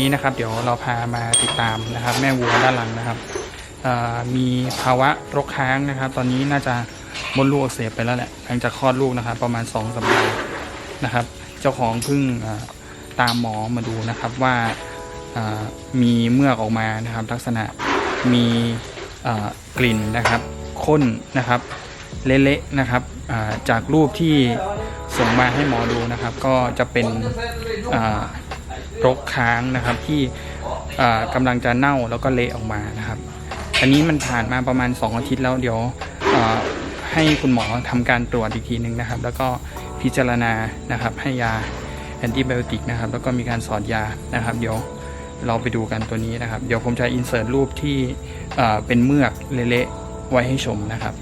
นี้นะครับ เดี๋ยวเราพามาติดตามนะครับ แม่วัวด้านหลังนะครับมีภาวะรกค้างนะครับ ตอนนี้น่าจะมดลูกอักเสบไปแล้วแหละหลังจากคลอดลูกนะครับ ประมาณ 2สัปดาห์นะครับ เจ้าของเพิ่งตามหมอมาดูนะครับว่ามีเมือกออกมานะครับ ลักษณะมีกลิ่นนะครับข้นนะครับเละๆนะครับจากรูปที่ส่งมาให้หมอดูนะครับ ก็จะเป็น รกค้างนะครับที่อ่ากำลังจะเน่าแล้วก็เละออกมานะครับ อันนี้มันผ่านมาประมาณ 2 อาทิตย์แล้วเดี๋ยวให้คุณหมอทำการตรวจอีกทีหนึ่งนะครับ แล้วก็พิจารณานะครับให้ยาแอนติไบโอติกนะครับแล้วก็มีการสอดยานะครับ เดี๋ยวเราไปดูกันตัวนี้นะครับ เดี๋ยวผมจะอินเสิร์ตรูปที่เป็นเมือกเละๆไว้ให้ชมนะครับ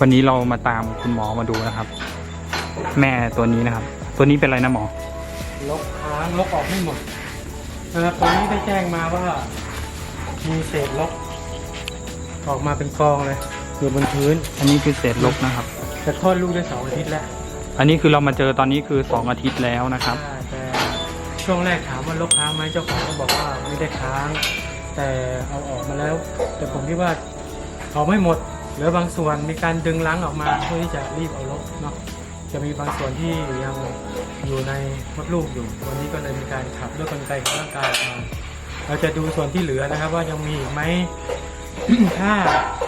วันนี้เรามาตามคุณหมอมาดูนะครับ แม่ตัวนี้นะครับ ตัวนี้เป็นอะไรนะหมอลกค้างลกออกไม่หมดนะครับตอนนี้ได้แจ้งมาว่า มีเศษลก ออกมาเป็นกองเลยอยู่บนพื้น อันนี้คือเศษลกนะครับแต่คลอดลูกได้สองอาทิตย์แล้วอันนี้คือเรามาเจอตอนนี้คือ 2 อาทิตย์แล้วนะครับ แต่ช่วงแรกถามว่าลกค้างไหมเจ้าของก็บอกว่าไม่ได้ค้าง แต่เอาออกมาแล้ว แต่ผมคิดว่าเอาไม่หมด เหลือบางส่วนมีการดึงล้างออกมาเพื่อที่จะรีบเอาลกเนาะจะมีบางส่วนที่ยังอยู่ในมดลูกอยู่ วันนี้ก็เลยมีการขับด้วยกลไกของร่างกายมาเราจะดูส่วนที่เหลือนะครับ ว่ายังมีอีกไหมถ้า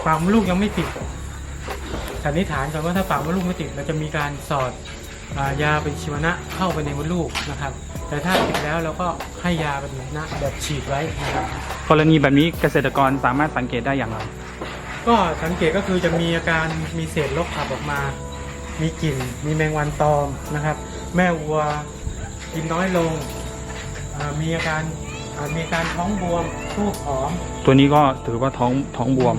ปากมดลูกยังไม่ติดสันนิษฐานก่อนว่าถ้าปากมดลูกไม่ติดเราจะมีการสอดอายาปฏิชีวนะเข้าไปในมดลูกนะครับ แต่ถ้าติดแล้วเราก็ให้ยาปฏิชีวนะแบบฉีดไว้นะครับกรณีแบบนี้เกษตรกรสามารถสังเกตได้อย่างไร ก็สังเกตก็คือจะมีอาการมีเศษลกขับออกมา มีกลิ่น มีแมงวันตอมนะครับ แม่วัวกินน้อยลงอ่ามีอาการอ่ามีอาการท้องบวมทูบผอม ตัวนี้ก็ถือว่าท้องท้องบวม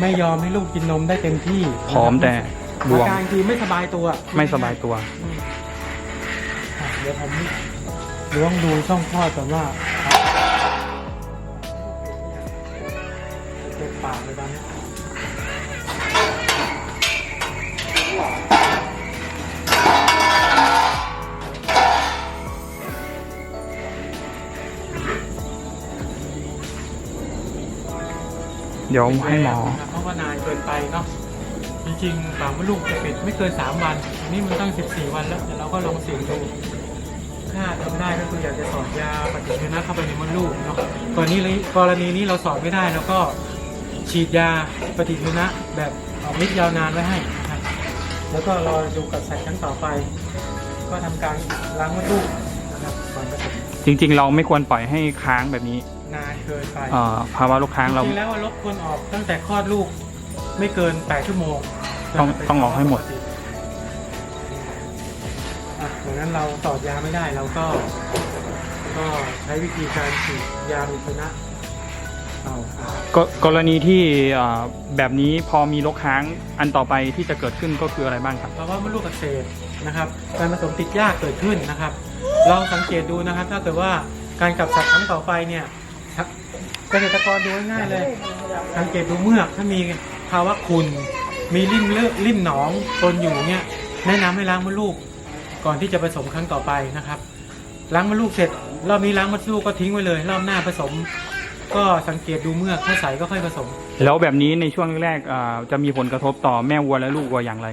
ไม่ยอมให้ลูกกินนมได้เต็มที่ผอมแต่บวมอาการคือไม่สบายตัว ไม่สบายตัวอืมอะเดี๋ยวผมล้วงดูช่องคลอดก่อนว่าากเลยตอนนี้เดี๋ยวให้หมอนะครับเพราะว่านานเกินไปเนาะ จริงๆปากมดลูกจะปิดไม่เกิน 3วันอัน นี่มันตั้ง 14 วันแล้วแต่เราก็ลองเสี่ยงดู ถ้าทำได้ก็คืออยากจะสอดยาปฏิชีวนะเข้าไปในมดลูกเนาะกรณีนี้กรณีนี้เราสอดไม่ได้แล้วก็ ฉีดยาปฏิชีวนะแบบออกฤทธิ์ยาวนานไว้ให้นะครับแล้วก็รอดูกับสัตว์ครั้งต่อไป ก็ทำการล้างมดลูกนะครับก่อนผสมจริง ๆ เราไม่ควรปล่อยให้ค้างแบบนี้นานเกินไปเอ่อภาวะรกค้างจเราริงๆแล้วลบควรออกตั้งแต่คลอดลูกไม่เกิน 8 ชั่วโมงต้องต้องออกให้หมด อะดังนั้นเราต่อยาไม่ได้เราก็ ก็ใช้วิธีการฉีดยามีชนะ เอากกรณีที่อ่อแบบนี้พอมีรกค้างอันต่อไปที่จะเกิดขึ้นก็คืออะไรบ้างครับเพราะว่ามดลูกอักเสบนะครับ การผสมติดยากเกิดขึ้นนะครับเราสังเกตดูนะครับ ถ้าเกิดว่าการกลับสัตว์ครั้งต่อไปเนี่ยเกษตรกรดูง่ายๆเลย สังเกตดูเมือกถ้ามีภาวะขุ่นมีริ่มเลือดริ่มหนองปนอยู่เนี่ยแนะนำให้ล้างมดลูก ก่อนที่จะผสมครั้งต่อไปนะครับ ล้างมดลูกเสร็จ รอบนี้ล้างมดลูกก็ทิ้งไว้เลย รอบหน้าผสม ก็สังเกตดูเมือกถ้าใสก็ค่อยผสมแล้วแบบนี้ในช่วงแรกๆเอ่อจะมีผลกระทบต่อแม่วัวและลูกวัวอย่างไร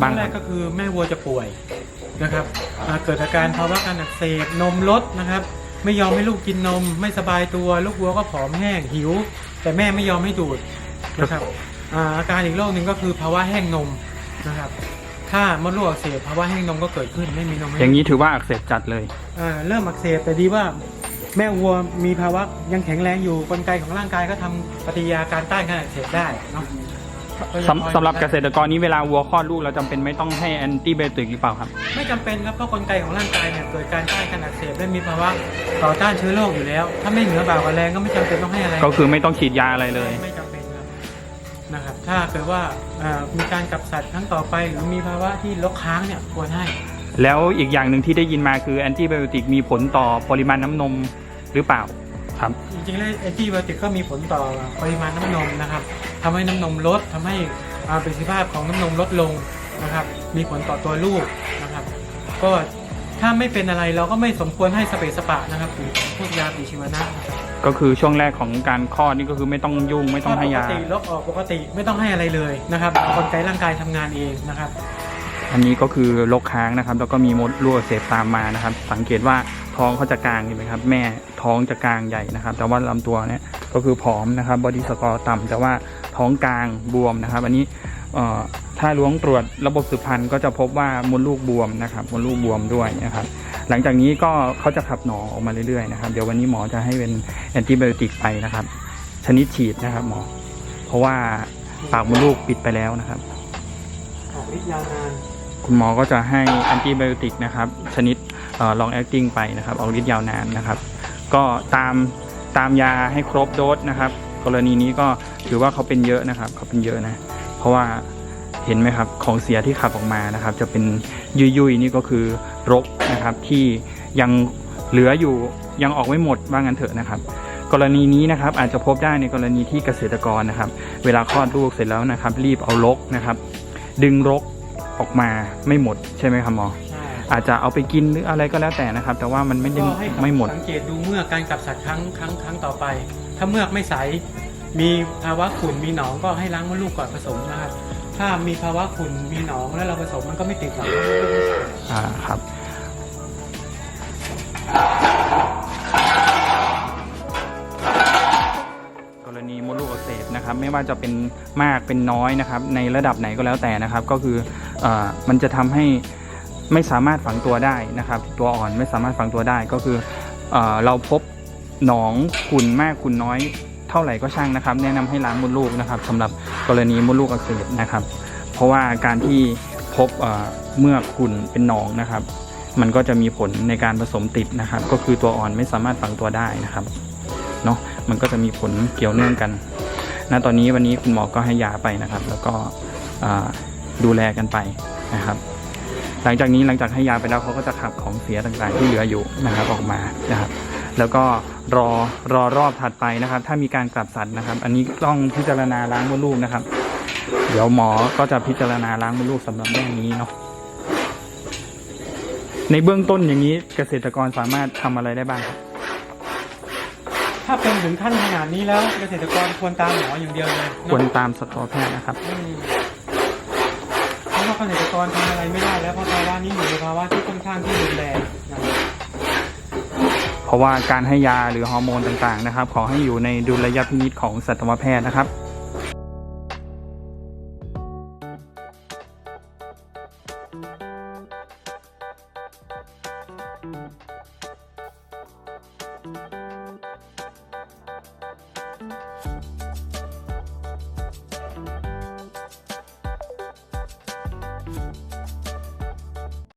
ช่บ้าวงงแรคกรับก็คือแม่วัวจะป่วยนะครับอ่าเกิดอาการภาวะการอักเสบนมลดนะครับ ไม่ยอมให้ลูกกินนม ไม่สบายตัว ลูกวัวก็ผอมแห้งหิว แต่แม่ไม่ยอมให้ดูดนะครับอ่าอาการอีกโรคหนึ่งก็คือภาวะแห้งนมนะครับ ถ้ามดลูกอักเสบภาวะแห้งนมก็เกิดขึ้นไม่มีนมให้ อย่างนี้ถือว่าอักเสบจัดเลย อ่าเริ่มอักเสบแต่ดีว่า แม่วัวมีภาวะยังแข็งแรงอยู่กลไกของร่างกายก็ทำปฏิกิริยาการต้านการอักเสบได้เนาะก็ยังสำสำหรับเกษตรกรนี้เวลาวัวคลอดลูกเราจำเป็นไม่ต้องให้แอนติไบโอติกหรือเปล่าครับ ไม่จำเป็นครับเพราะกลไกของร่างกายเนี่ยเกิดการต้านการอักเสบและมีภาวะต่อต้านเชื้อโรคอยู่แล้ว ถ้าไม่เหนือบ่ากว่าแรงก็ไม่จำเป็นต้องให้อะไร ก็คือไม่ต้องฉีดยาอะไรเลย ไม่จำเป็นครับนะครับ ถ้าเกิดว่าอ่ามีการกลับสัตว์ครั้งต่อไปหรือมีภาวะที่ลกค้างเนี่ยควรให้ แล้วอีกอย่างหนึ่งที่ได้ยินมาคือแอนติไบโอติกมีผลต่อปริมาณน้ำนม หรือเปล่าครับ จริงๆแล้วแอนตี้ไบโอติกก็มีผลต่อปริมาณน้ำนมนะครับทำให้น้ำนมลดทำให้อ่าประสิทธิภาพของน้ำนมลดลงนะครับ มีผลต่อตัวลูกนะครับ ก็ถ้าไม่เป็นอะไรเราก็ไม่สมควรให้สเปซสปะนะครับหรือพวกยาปฏิชีวนะนะครับก็คือช่วงแรกของการคลอดนี่ก็คือไม่ต้องยุ่งไม่ต้องให้ยาปกติลกออกปกติไม่ต้องให้อะไรเลยนะครับกลไกร่างกายทำงานเองนะครับ อันนี้ก็คือลกค้างนะครับ แล้วก็มีมดรั่วอักเสบตามมานะครับ สังเกตว่า ท้องเขาจะกลางเห็นไหมครับ แม่ท้องจะกลางใหญ่นะครับ แต่ว่าลำตัวเนี่ยก็คือผอมนะครับบอดี้สกอร์ต่ำแต่ว่าท้องกลางบวมนะครับ อันนี้เอ่อถ้าล้วงตรวจระบบสืบพันธุ์ก็จะพบว่ามดลูกบวมนะครับมดลูกบวมด้วยนะครับ หลังจากนี้ก็เขาจะขับหนองออกมาเรื่อยๆนะครับ เดี๋ยววันนี้หมอจะให้เป็นแอนติไบโอติกไปนะครับ ชนิดฉีดนะครับหมอ เพราะว่าปากมดลูกปิดไปแล้วนะครับออกฤทธิ์ยาวนานคุณหมอก็จะให้แอนติไบโอติกนะครับ ชนิด ลองแอคติ้งไปนะครับเอาฤทธิ์ยาวนานนะครับ ก็ตามตามยาให้ครบโดสนะครับ กรณีนี้ก็ถือว่าเขาเป็นเยอะนะครับเขาเป็นเยอะนะ เพราะว่าเห็นไหมครับของเสียที่ขับออกมานะครับ จะเป็นยุยๆนี่ก็คือรกนะครับที่ยังเหลืออยู่ยังออกไม่หมดว่างั้นเถอะนะครับ กรณีนี้นะครับอาจจะพบได้ในกรณีที่เกษตรกรนะครับ เวลาคลอดลูกเสร็จแล้วนะครับ รีบเอารกนะครับ ดึงรกออกมาไม่หมดใช่ไหมครับหมอ อาจจะเอาไปกินหรืออะไรก็แล้วแต่นะครับ แต่ว่ามันไม่ได้ก็ให้ไม่หมด สังเกตดูเมื่อกการกลับสัตว์ครั้งครั้งครั้งต่อไป ถ้าเมือกไม่ใส มีภาวะขุ่นมีหนองก็ให้ล้างมดลูกก่อนผสมนะครับ ถ้ามีภาวะขุ่นมีหนองแล้วเราผสมมันก็ไม่ติดหรอกอ่าครับ กรณีมดลูกอักเสบนะครับไม่ว่าจะเป็นมากเป็นน้อยนะครับ ในระดับไหนก็แล้วแต่นะครับ ก็คือเออมันจะทำให้ ไม่สามารถฝังตัวได้นะครับ ตัวอ่อนไม่สามารถฝังตัวได้ก็คือเอเราพบหนองขุ่นมากขุ่นน้อยเท่าไหร่ก็ช่างนะครับ แนะนำให้ล้างมดลูกนะครับสำหรับกรณีมดลูกอักเสบนะครับ เพราะว่าการที่พบเเมื่อขุ่นเป็นหนองนะครับ มันก็จะมีผลในการผสมติดนะครับ ก็คือตัวอ่อนไม่สามารถฝังตัวได้นะครับเนาะมันก็จะมีผลเกี่ยวเนื่องกันณตอนนี้วันนี้คุณหมอก็ให้ยาไปนะครับ แล้วก็ดูแลกันไปนะครับ หลังจากนี้หลังจากให้ยาไปแล้วเขาก็จะขับของเสียต่างๆที่เหลืออยู่นะครับออกมานะครับแล้วก็รอรอรอบถัดไปนะครับ ถ้ามีการกลับสัตว์นะครับ อันนี้ต้องพิจารณาล้างมดลูกนะครับ เดี๋ยวหมอก็จะพิจารณาล้างมดลูกสำหรับแม่นี้เนาะในเบื้องต้นอย่างนี้เกษตรกรสามารถทำอะไรได้บ้างครับถ้าเป็นถึงขั้นขนาดนี้แล้วเกษตรกรควรตามหมออย่างเดียวเลยควรเนาะตามสัตวแพทย์นะครับ อืมเพราะว่า เกษตรกรทำอะไรไม่ได้แล้วเพราะภาวะนี้อยู่ในภาวะที่ค่อนข้างที่รุนแรงนะครับเพราะว่าการให้ยาหรือฮอร์โมนต่างๆนะครับ ขอให้อยู่ในดุลยพินิจของสัตวแพทย์นะครับ